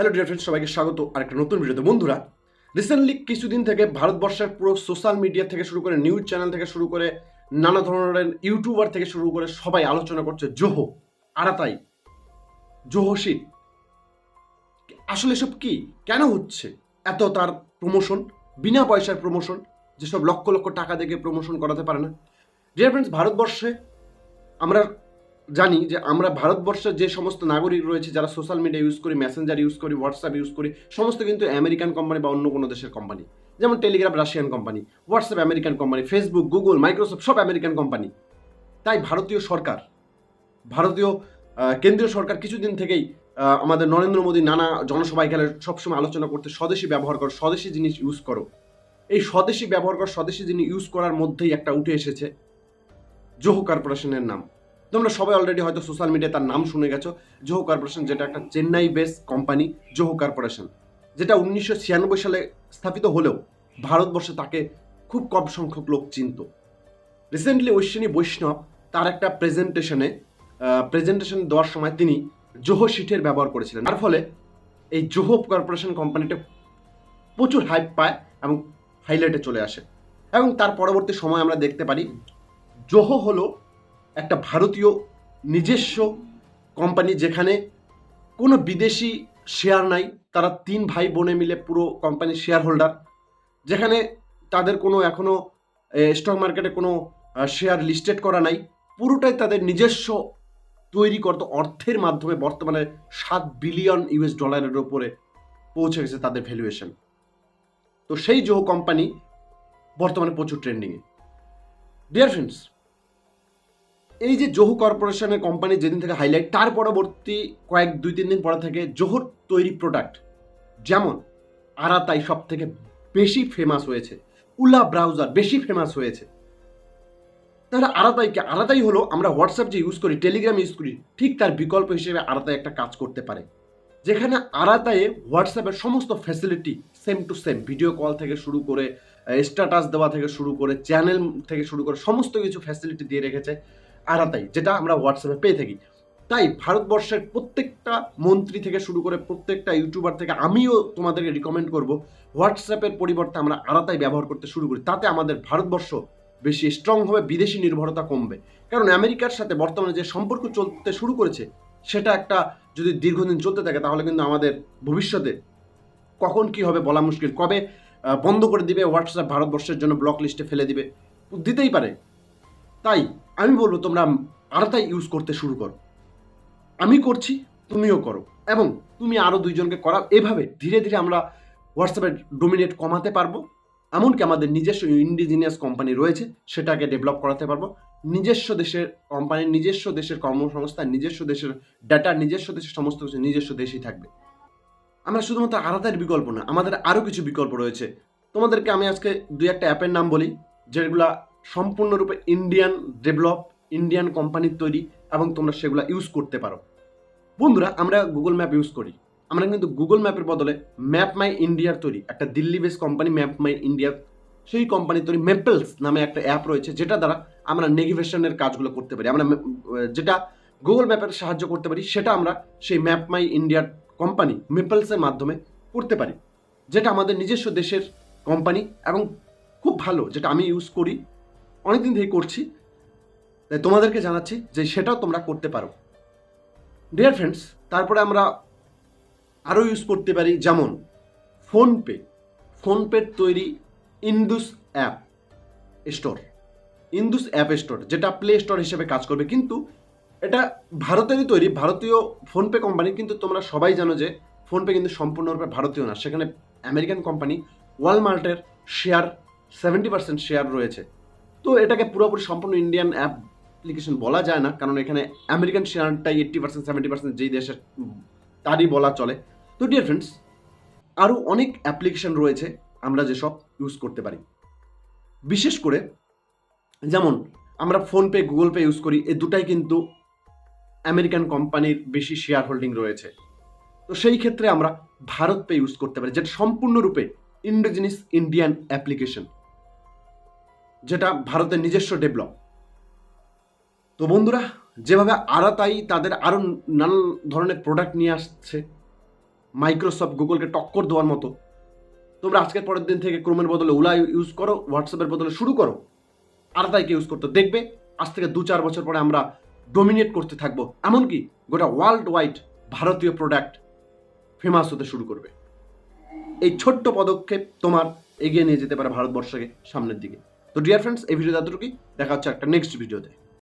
Hello dear friends সবাইকে স্বাগত। আর একটা নতুন ভিডিওতে। বন্ধুরা রিসেন্টলি কিছুদিন থেকে ভারতবর্ষের পুরো সোশ্যাল মিডিয়া থেকে শুরু করে নিউজ চ্যানেল থেকে শুরু করে নানা ধরনের ইউটিউবার থেকে শুরু করে সবাই আলোচনা করছে জোহো। আরাতাই জোহো শীত। আসলে এসব কি? কেন হচ্ছে? এত তার প্রমোশন বিনা পয়সার প্রমোশন যেসব লক্ষ লক্ষ টাকা দেখে প্রমোশন করাতে পারে না? ডিয়ার ফ্রেন্ডস ভারতবর্ষে আমরা জানি যে আমরা ভারতবর্ষের যে সমস্ত নাগরিক রয়েছে, যারা সোশ্যাল মিডিয়া ইউজ করি মেসেঞ্জার ইউজ করি হোয়াটসঅ্যাপ ইউজ করি, সমস্ত কিন্তু আমেরিকান কোম্পানি বা অন্য কোনো দেশের কোম্পানি যেমন Telegram Russian company WhatsApp American company Facebook Google Microsoft সব আমেরিকান কোম্পানি তাই ভারতীয় সরকার, ভারতীয় কেন্দ্রীয় সরকার কিছুদিন থেকেই আমাদের নরেন্দ্র মোদী নানা জনসভায় গেলে সবসময় আলোচনা করতে, স্বদেশি ব্যবহার করো, স্বদেশি জিনিস ইউজ করো। এই স্বদেশি ব্যবহার কর, স্বদেশি জিনিস ইউজ করার মধ্যেই একটা উঠে এসেছে, জোহো কর্পোরেশনের নাম। তোমরা সবাই অলরেডি হয়তো সোশ্যাল মিডিয়ায় তার নাম শুনে গেছো জোহো কর্পোরেশন যেটা একটা Chennai base company Zoho corporation যেটা উনিশশো ছিয়ানব্বই সালে স্থাপিত হলেও ভারতবর্ষে তাকে খুব কম সংখ্যক লোক চিনত। রিসেন্টলি ঐশ্বিনী বৈষ্ণব তার একটা প্রেজেন্টেশনে প্রেজেন্টেশন দেওয়ার সময় তিনি জোহো শিটের ব্যবহার করেছিলেন। তার ফলে এই জোহো কর্পোরেশন কোম্পানিটা প্রচুর হাইপ পায় এবং হাইলাইটে চলে আসে। এবং তার পরবর্তী সময় আমরা দেখতে পারি জোহো হলো একটা ভারতীয় নিজস্ব কোম্পানি যেখানে কোনো বিদেশি শেয়ার নাই। তারা তিন ভাই বোনে মিলে পুরো কোম্পানির শেয়ার হোল্ডার যেখানে তাদের কোনো এখনও স্টক মার্কেটে কোনো শেয়ার লিস্টেড করা নাই। পুরোটাই তাদের নিজস্ব তৈরি করত অর্থের মাধ্যমে বর্তমানে সাত বিলিয়ন ইউএস ডলারের ওপরে পৌঁছে গেছে তাদের ভ্যালুয়েশন তো সেই জোহো কোম্পানি বর্তমানে প্রচুর ট্রেন্ডিংয়ে ডিয়ার ফ্রেন্ডস এই যে জহু কর্পোরেশনের কোম্পানি যেদিন থেকে হাইলাইট তার পরবর্তী কয়েক, দুই, তিন দিন পরে থেকে জহুর তৈরি প্রোডাক্ট যেমন আরাতাই সব থেকে বেশি ফেমাস হয়েছে, উলা ব্রাউজার বেশি ফেমাস হয়েছে। তাহলে আরাতাইকে আরাতাই হলো আমরা হোয়াটসঅ্যাপ যে ইউজ করি টেলিগ্রাম ইউজ করি, ঠিক তার বিকল্প হিসেবে আরাতাই একটা কাজ করতে পারে। যেখানে আরাতায়ে হোয়াটসঅ্যাপের সমস্ত facility same to same video call থেকে শুরু করে স্ট্যাটাস দেওয়া থেকে শুরু করে চ্যানেল থেকে শুরু করে, সমস্ত কিছু ফ্যাসিলিটি দিয়ে রেখেছে। আরাতাই যেটা আমরা হোয়াটসঅ্যাপে পেয়ে থাকি। তাই ভারতবর্ষের প্রত্যেকটা মন্ত্রী থেকে শুরু করে প্রত্যেকটা ইউটিউবার থেকে আমিও তোমাদেরকে রিকমেন্ড করব হোয়াটসঅ্যাপের পরিবর্তে আমরা আরাতাই ব্যবহার করতে শুরু করি। তাতে আমাদের ভারতবর্ষ বেশি স্ট্রং হবে, বিদেশি নির্ভরতা কমবে। কারণ আমেরিকার সাথে বর্তমানে যে সম্পর্ক চলতে শুরু করেছে, সেটা একটা যদি দীর্ঘদিন চলতে থাকে, তাহলে কিন্তু আমাদের ভবিষ্যতে কখন কি হবে বলা মুশকিল। কবে বন্ধ করে দিবে হোয়াটসঅ্যাপ ভারতবর্ষের জন্য ব্লক লিস্টে ফেলে দিবে? দিতেই পারে। তাই আমি বলব, তোমরা আরাতাই ইউজ করতে শুরু করো। আমি করছি, তুমিও করো। এবং তুমি আরও দুইজনকে করাও। এভাবে ধীরে ধীরে আমরা হোয়াটসঅ্যাপের ডোমিনেট কমাতে পারব। এমনকি আমাদের নিজস্ব ইন্ডিজিনিয়াস কোম্পানি রয়েছে, সেটাকে ডেভেলপ করাতে পারব। নিজস্ব দেশের কোম্পানির নিজস্ব দেশের কর্মসংস্থান নিজস্ব দেশের ডাটা নিজস্ব দেশের সমস্ত কিছু নিজস্ব দেশেই থাকবে। আমরা শুধুমাত্র আলাদার বিকল্প না, আমাদের আরও কিছু বিকল্প রয়েছে। তোমাদেরকে আমি আজকে দুই একটা অ্যাপের নাম বলি, যেগুলা সম্পূর্ণরূপে ইন্ডিয়ান ডেভেলপ ইন্ডিয়ান কোম্পানির তৈরি এবং তোমরা সেগুলো ইউজ করতে পারো। বন্ধুরা, আমরা গুগল ম্যাপ ইউজ করি। আমরা কিন্তু গুগল ম্যাপের বদলে ম্যাপ মাই ইন্ডিয়ার তৈরি। একটা Delhi base company map my ইন্ডিয়ার সেই কোম্পানির তৈরি মেপেলস নামে একটা অ্যাপ রয়েছে, যেটা দ্বারা আমরা নেভিগেশনের কাজগুলো করতে পারি। আমরা যেটা গুগল ম্যাপের সাহায্য করতে পারি, সেটা আমরা সেই ম্যাপ মাই ইন্ডিয়ার কোম্পানি মেপেলসের মাধ্যমে করতে পারি। যেটা আমাদের নিজস্ব দেশের কোম্পানি এবং খুব ভালো, যেটা আমি ইউজ করি। অনেকদিন থেকে করছি। তাই তোমাদেরকে জানাচ্ছি যে সেটাও তোমরা করতে পারো। ডিয়ার ফ্রেন্ডস তারপরে আমরা আরও ইউজ করতে পারি যেমন ফোনপে ফোনপের তৈরি Indus app store Indus app store যেটা প্লে স্টোর হিসেবে কাজ করবে। কিন্তু এটা ভারতেরই তৈরি, ভারতীয় ফোনপে কোম্পানি কিন্তু তোমরা সবাই জানো যে ফোনপে কিন্তু সম্পূর্ণরূপে ভারতীয় না। সেখানে আমেরিকান কোম্পানি ওয়ালমার্টের শেয়ার সেভেন্টি পার্সেন্ট শেয়ার রয়েছে। তো এটাকে পুরোপুরি সম্পূর্ণ ইন্ডিয়ান অ্যাপ্লিকেশন বলা যায় না, কারণ এখানে আমেরিকান শেয়ারটাই এইট্টি পার্সেন্ট সেভেন্টি পার্সেন্ট যেই দেশের তারই বলা চলে। তো ডিয়ার ফ্রেন্ডস আরও অনেক অ্যাপ্লিকেশন রয়েছে, আমরা যেসব ইউজ করতে পারি। বিশেষ করে, যেমন আমরা ফোনপে গুগল পে ইউজ করি এই দুটাই কিন্তু আমেরিকান কোম্পানির বেশি শেয়ার হোল্ডিং রয়েছে। তো সেই ক্ষেত্রে আমরা ভারত পে ইউজ করতে পারি, যেটা সম্পূর্ণরূপে ইন্ডিজিনিস ইন্ডিয়ান অ্যাপ্লিকেশন যেটা ভারতের নিজস্ব ডেভেলপ। তো বন্ধুরা, যেভাবে আরাতাই তাদের আরও নানান ধরনের প্রোডাক্ট নিয়ে আসছে মাইক্রোসফট গুগলকে টক্কর দেওয়ার মতো, তোমরা আজকের পরের দিন থেকে ক্রোমের বদলে ওলা ইউজ করো হোয়াটসঅ্যাপের বদলে শুরু করো আর তাইকে ইউজ করতে দেখবে, আজ থেকে দু চার বছর পরে আমরা ডোমিনেট করতে থাকব, এমনকি গোটা ওয়ার্ল্ড ওয়াইড ভারতীয় প্রোডাক্ট ফেমাস হতে শুরু করবে। এই ছোট্ট পদক্ষেপ তোমার এগিয়ে নিয়ে যেতে পারে ভারতবর্ষকে সামনের দিকে। তো ডিয়ার ফ্রেন্ডস এই ভিডিও এতটুকুই। দেখা হচ্ছে একটা নেক্সট ভিডিওতে